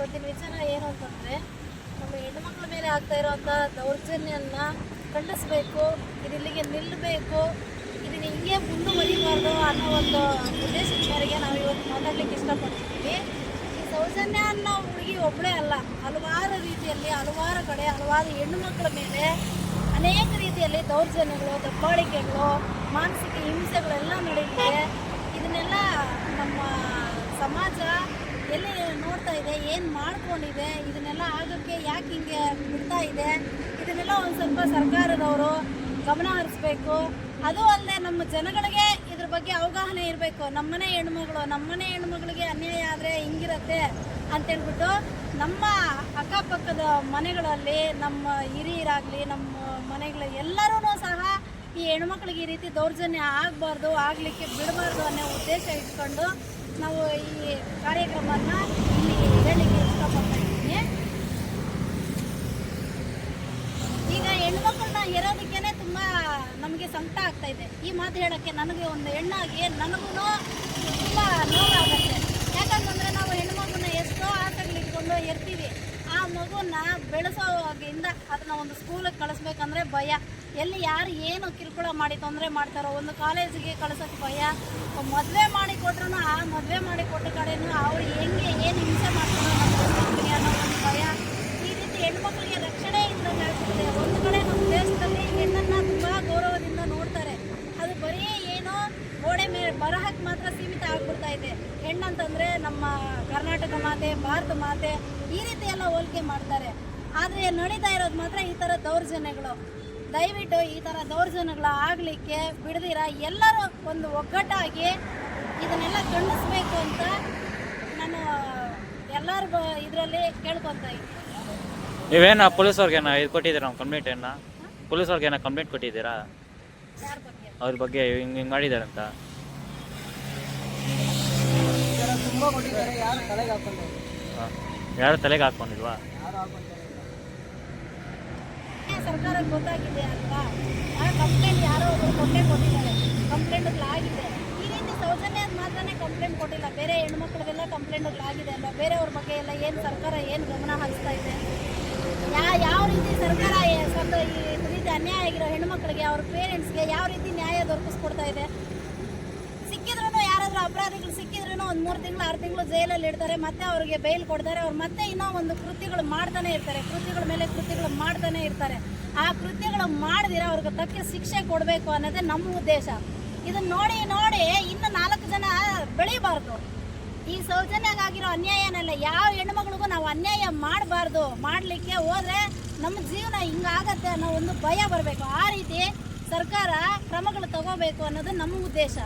ಇವತ್ತಿನ ವಿಚಾರ ಏನು ಅಂತಂದರೆ, ನಮ್ಮ ಹೆಣ್ಣುಮಕ್ಳ ಮೇಲೆ ಆಗ್ತಾ ಇರೋವಂಥ ದೌರ್ಜನ್ಯನ ಖಂಡಿಸ್ಬೇಕು ಇದಿಲ್ಲಿಗೆ ನಿಲ್ಲಬೇಕು ಇದನ್ನ ಹಿಂಗೆ ಮುಂದುವರಿಬಾರ್ದು ಅನ್ನೋ ಒಂದು ಉದ್ದೇಶದ ಮೇರೆಗೆ ನಾವು ಇವತ್ತು ಮಾತಾಡ್ಲಿಕ್ಕೆ ಇಷ್ಟಪಡ್ತೀವಿ. ಈ ದೌರ್ಜನ್ಯ ಅನ್ನೋ ಹುಡುಗಿ ಒಬ್ಬಳೇ ಅಲ್ಲ. ಹಲವಾರು ರೀತಿಯಲ್ಲಿ, ಹಲವಾರು ಕಡೆ, ಹಲವಾರು ಹೆಣ್ಣುಮಕ್ಕಳ ಮೇಲೆ ಅನೇಕ ರೀತಿಯಲ್ಲಿ ದೌರ್ಜನ್ಯಗಳು, ದಬ್ಬಾಳಿಕೆಗಳು, ಮಾನಸಿಕ ಹಿಂಸೆಗಳೆಲ್ಲ ನಡೀತಿದೆ ಇದನ್ನೆಲ್ಲ ನಮ್ಮ ಸಮಾಜ ಎಲ್ಲಿ ನೋಡ್ತಾ ಇದೆ, ಏನು ಮಾಡ್ಕೊಂಡಿದೆ, ಇದನ್ನೆಲ್ಲ ಆಗೋಕ್ಕೆ ಯಾಕೆ ಹಿಂಗೆ ಬಿಡ್ತಾ ಇದೆ, ಇದನ್ನೆಲ್ಲ ಒಂದು ಸ್ವಲ್ಪ ಸರ್ಕಾರದವರು ಗಮನ ಹರಿಸ್ಬೇಕು. ಅದು ಅಲ್ಲದೆ ನಮ್ಮ ಜನಗಳಿಗೆ ಇದ್ರ ಬಗ್ಗೆ ಅವಗಾಹನೆ ಇರಬೇಕು. ನಮ್ಮನೆ ಹೆಣ್ಮಗಳು, ನಮ್ಮನೆ ಹೆಣ್ಮಗಳಿಗೆ ಅನ್ಯಾಯ ಆದರೆ ಹಿಂಗಿರತ್ತೆ ಅಂತೇಳ್ಬಿಟ್ಟು ನಮ್ಮ ಅಕ್ಕಪಕ್ಕದ ಮನೆಗಳಲ್ಲಿ, ನಮ್ಮ ಹಿರಿಯರಾಗಲಿ, ನಮ್ಮ ಮನೆಗಳ ಎಲ್ಲರೂ ಸಹ ಈ ಹೆಣ್ಮಕ್ಳಿಗೆ ಈ ರೀತಿ ದೌರ್ಜನ್ಯ ಆಗಬಾರ್ದು, ಆಗಲಿಕ್ಕೆ ಬಿಡಬಾರ್ದು ಅನ್ನೋ ಉದ್ದೇಶ ಇಟ್ಕೊಂಡು ನಾವು ಈ ಕಾರ್ಯಕ್ರಮನ ಇಲ್ಲಿ ಹೇಳಲಿಕ್ಕೆ ಇಷ್ಟಪಡ್ತಾ ಇದ್ದೀನಿ ಈಗ ಹೆಣ್ಮಕ್ಳನ್ನ ಇರೋದಕ್ಕೇನೆ ತುಂಬ ನಮಗೆ ಸಂಕಟ ಆಗ್ತಾ ಇದೆ. ಈ ಮಾತು ಹೇಳೋಕ್ಕೆ ನನಗೆ ಒಂದು ಹೆಣ್ಣಾಗಿ ನನಗೂ ತುಂಬ ನೋವಾಗುತ್ತೆ. ಯಾಕಂತಂದರೆ ನಾವು ಹೆಣ್ಮಕ್ಳನ್ನ ಎಷ್ಟೋ ಆಟಗಳಿಟ್ಕೊಂಡು ಇರ್ತೀವಿ. ಆ ಮಗುನ ಬೆಳೆಸೋವಾಗಿಂದ ಅದನ್ನ ಒಂದು ಸ್ಕೂಲಿಗೆ ಕಳಿಸ್ಬೇಕಂದ್ರೆ ಭಯ. ಎಲ್ಲಿ ಯಾರು ಏನು ಕಿರುಕುಳ ಮಾಡಿ ತೊಂದರೆ ಮಾಡ್ತಾರೋ ಒಂದು ಕಾಲೇಜಿಗೆ ಕಳಿಸೋಕ್ಕೆ ಭಯ. ಮದುವೆ ಮಾಡಿ ಕೊಟ್ರು ಆ ಮದುವೆ ಮಾಡಿ ಕೊಟ್ಟ ಕಡೆನೂ ಅವ್ರು ಹೆಂಗೆ ಏನು ಹಿಂಸೆ ಮಾಡ್ತಾರೋ ಅನ್ನೋ ಒಂದು ಭಯ. ಈ ರೀತಿ ಹೆಣ್ಮಕ್ಳಿಗೆ ರಕ್ಷಣೆ ಇಂದ ಆಗ್ತಿದೆ ಒಂದು ಕಡೆ ನಮ್ಮ ದೇಶದಲ್ಲಿ ಹೆಣ್ಣನ್ನು ತುಂಬ ಗೌರವದಿಂದ ನೋಡ್ತಾರೆ. ಅದು ಬರೀ ಏನೋ ಗೋಡೆ ಮೇಲೆ ಬರಹಕ್ಕೆ ಮಾತ್ರ ಸೀಮಿತ ಆಗ್ಬಿಡ್ತಾ ಇದೆ ಹೆಣ್ಣಂತಂದರೆ ನಮ್ಮ ಕರ್ನಾಟಕ ಮಾತೆ, ಭಾರತ ಮಾತೆ ಈ ರೀತಿ ಎಲ್ಲ ಹೋಲಿಕೆ ಮಾಡ್ತಾರೆ. ಆದರೆ ನಡೀತಾ ಇರೋದು ಮಾತ್ರ ಈ ಥರ ದೌರ್ಜನ್ಯಗಳು. ದಯವಿಟ್ಟು ಈ ಥರ ದೌರ್ಜನ್ಯಗಳು ಆಗಲಿಕ್ಕೆ ಬಿಡದಿರ? ಎಲ್ಲರೂ ಒಂದು ಒಗ್ಗಟ್ಟಾಗಿ ಇದನ್ನೆಲ್ಲ ಖಂಡಿಸ್ಬೇಕು ಅಂತ ನಾನು ಎಲ್ಲರ ಬ ಇದರಲ್ಲಿ ಕೇಳ್ಕೊತಾ ಇದ್ದೀನಿ. ನೀವೇನ ಪೊಲೀಸವ್ರಿಗೇನ ಇದು ಕೊಟ್ಟಿದ್ದೀರಾ ನಾವು ಕಂಪ್ಲೇಂಟ್ ಏನ ಪೊಲೀಸವ್ರಿಗೇನ ಕಂಪ್ಲೇಂಟ್ ಕೊಟ್ಟಿದ್ದೀರಾ? ಅವ್ರ ಬಗ್ಗೆ ಹಿಂಗೆ ಹಿಂಗೆ ಮಾಡಿದಾರಂತ ತುಂಬ ಕೊಟ್ಟಿದ್ದಾರೆ. ಯಾರು ತಲೆಗೆ ಹಾಕೊಂಡಿಲ್ವಾ ಹಾಂ. ಯಾರು ತಲೆಗೆ ಹಾಕ್ಕೊಂಡಿಲ್ವಾ ಸರ್ಕಾರಕ್ಕೆ ಗೊತ್ತಾಗಿದೆ ಅಲ್ವಾ? ಆ ಕಂಪ್ಲೇಂಟ್ ಯಾರೋ ಒಬ್ಬರು ಕೊಟ್ಟೆ ಕೊಟ್ಟಿದ್ದಾರೆ. ಕಂಪ್ಲೇಂಟ್ಗಳಾಗಿದೆ ಈ ರೀತಿ ಸೌಜನ್ಯದ ಮಾತ್ರನೇ ಕಂಪ್ಲೇಂಟ್ ಕೊಟ್ಟಿಲ್ಲ. ಬೇರೆ ಹೆಣ್ಮಕ್ಳಿಗೆಲ್ಲ ಕಂಪ್ಲೇಂಟ್ಗಳಾಗಿದೆ ಅಲ್ವಾ? ಬೇರೆಯವ್ರ ಬಗ್ಗೆ ಎಲ್ಲ ಏನು ಸರ್ಕಾರ ಏನು ಗಮನ ಹರಿಸ್ತಾ ಇದೆ? ಯಾ, ಯಾವ ರೀತಿ ಸರ್ಕಾರ ಸ್ವಲ್ಪ ಈ ರೀತಿ ಅನ್ಯಾಯ ಆಗಿರೋ ಹೆಣ್ಮಕ್ಳಿಗೆ, ಅವ್ರ ಪೇರೆಂಟ್ಸ್ಗೆ ಯಾವ ರೀತಿ ನ್ಯಾಯ ದೊರಕಿಸ್ಕೊಡ್ತಾ ಇದೆ? ಸಿಕ್ಕಿದ್ರೂ ಯಾರಾದರೂ ಅಪರಾಧಿಗಳು ಮೂರು ತಿಂಗಳು, ಆರು ತಿಂಗಳು ಜೈಲಲ್ಲಿ ಇಡ್ತಾರೆ, ಮತ್ತೆ ಅವ್ರಿಗೆ ಬೈಲ್ ಕೊಡ್ತಾರೆ, ಅವ್ರು ಮತ್ತೆ ಇನ್ನೂ ಒಂದು ಕೃತ್ಯಗಳು ಮಾಡ್ತಾನೆ ಇರ್ತಾರೆ. ಕೃತ್ಯಗಳ ಮೇಲೆ ಕೃತ್ಯಗಳು ಮಾಡ್ತಾನೆ ಇರ್ತಾರೆ. ಆ ಕೃತ್ಯಗಳು ಮಾಡಿದಿರ ಅವ್ರಿಗೆ ತಕ್ಕ ಶಿಕ್ಷೆ ಕೊಡಬೇಕು ಅನ್ನೋದೇ ನಮ್ಮ ಉದ್ದೇಶ. ಇದನ್ನ ನೋಡಿ ನೋಡಿ ಇನ್ನು ನಾಲ್ಕು ಜನ ಬೆಳಿಬಾರ್ದು. ಈ ಸೌಜನ್ಯಗಾಗಿರೋ ಅನ್ಯಾಯನೆಲ್ಲ ಯಾವ ಹೆಣ್ಮಗಳಿಗೂ ನಾವು ಅನ್ಯಾಯ ಮಾಡಬಾರ್ದು. ಮಾಡಲಿಕ್ಕೆ ಹೋದ್ರೆ ನಮ್ಮ ಜೀವನ ಹಿಂಗಾಗತ್ತೆ ಅನ್ನೋ ಒಂದು ಭಯ ಬರಬೇಕು. ಆ ರೀತಿ ಸರ್ಕಾರ ಕ್ರಮಗಳು ತಗೋಬೇಕು ಅನ್ನೋದು ನಮ್ಮ ಉದ್ದೇಶ.